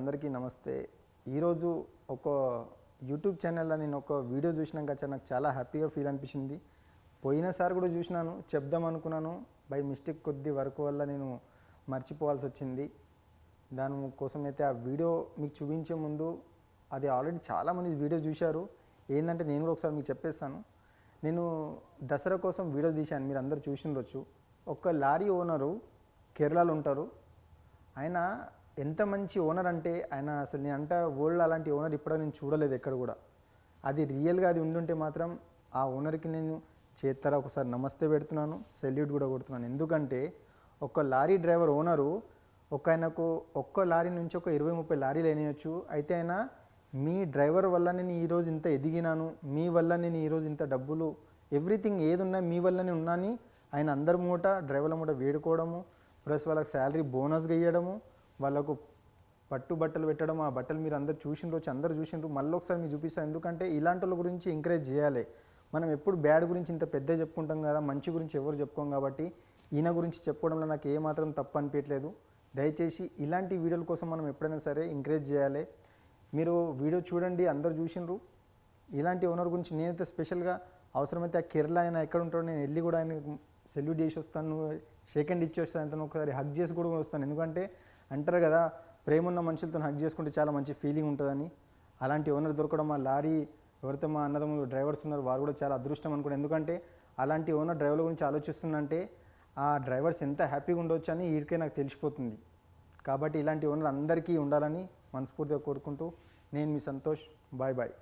అందరికీ నమస్తే. ఈరోజు ఒక యూట్యూబ్ ఛానల్లో నేను ఒక వీడియో చూసినాక నాకు చాలా హ్యాపీగా ఫీల్ అనిపించింది. పోయినసారి కూడా చూసినాను చెప్దాం అనుకున్నాను. బై మిస్టేక్ కొద్ది వరకు వల్ల నేను మర్చిపోవాల్సి వచ్చింది. దాని కోసం అయితే ఆ వీడియో మీకు చూపించే ముందు అది ఆల్రెడీ చాలామంది వీడియో చూశారు. ఏంటంటే నేను కూడా ఒకసారి మీకు చెప్పేస్తాను. నేను దసరా కోసం వీడియో తీశాను మీరు అందరు చూసిండొచ్చు. ఒక లారీ ఓనరు కేరళలో ఉంటారు. ఆయన ఎంత మంచి ఓనర్ అంటే ఆయన అసలు నేను అంట వరల్డ్ అలాంటి ఓనర్ ఇప్పుడే నేను చూడలేదు ఎక్కడ కూడా. అది రియల్గా అది ఉండుంటే మాత్రం ఆ ఓనర్కి నేను చేత్తర ఒకసారి నమస్తే పెడుతున్నాను సెల్యూట్ కూడా కొడుతున్నాను. ఎందుకంటే ఒక లారీ డ్రైవర్ ఓనరు ఒక ఆయనకు ఒక్క లారీ నుంచి ఒక ఇరవై ముప్పై లారీలు అయినాయచ్చు. అయితే ఆయన మీ డ్రైవర్ వల్ల నేను ఈరోజు ఇంత ఎదిగినాను మీ వల్ల నేను ఈరోజు ఇంత డబ్బులు ఎవ్రీథింగ్ ఏది ఉన్నా మీ వల్లనే ఉన్నాని ఆయన అందరి మూట డ్రైవర్ల మూట వేడుకోవడము ప్లస్ వాళ్ళకి శాలరీ బోనస్గా ఇవ్వడము వాళ్ళకు పట్టు బట్టలు పెట్టడం ఆ బట్టలు మీరు అందరు చూసిన రోజు అందరు చూసిండ్రు మళ్ళీ ఒకసారి మీరు చూపిస్తాను ఎందుకంటే ఇలాంటి వాళ్ళ గురించి ఎంకరేజ్ చేయాలి. మనం ఎప్పుడు బ్యాడ్ గురించి ఇంత పెద్ద చెప్పుకుంటాం కదా మంచి గురించి ఎవరు చెప్పుకోం కాబట్టి ఈయన గురించి చెప్పుకోవడంలో నాకు ఏమాత్రం తప్పు అనిపించట్లేదు దయచేసి ఇలాంటి వీడియోల కోసం మనం ఎప్పుడైనా సరే ఎంకరేజ్ చేయాలి. మీరు వీడియో చూడండి అందరు చూసిండ్రు. ఇలాంటి ఓనర్ గురించి నేనైతే స్పెషల్గా అవసరమైతే ఆ కేరళ ఆయన ఎక్కడ ఉంటాడో నేను వెళ్ళి కూడా ఆయన సెల్యూట్ చేసి వస్తాను. షేక్ హ్యాండ్ ఇచ్చి వస్తాను అంతను ఒకసారి హగ్ చేసి కూడా వస్తాను. ఎందుకంటే అంటారు కదా ప్రేమ ఉన్న మనుషులతో హక్ చేసుకుంటే చాలా మంచి ఫీలింగ్ ఉంటుందని. అలాంటి ఓనర్ దొరకడం మా లారీ ఎవరితో మా అన్నదమ్ములు డ్రైవర్స్ ఉన్నారు వారు కూడా చాలా అదృష్టం అనుకోండి ఎందుకంటే అలాంటి ఓనర్ డ్రైవర్ల గురించి ఆలోచిస్తుందంటే ఆ డ్రైవర్స్ ఎంత హ్యాపీగా ఉండొచ్చు అని వీడికే నాకు తెలిసిపోతుంది. కాబట్టి ఇలాంటి ఓనర్ అందరికీ ఉండాలని మనస్ఫూర్తిగా కోరుకుంటూ నేను మీ సంతోష్ బాయ్ బాయ్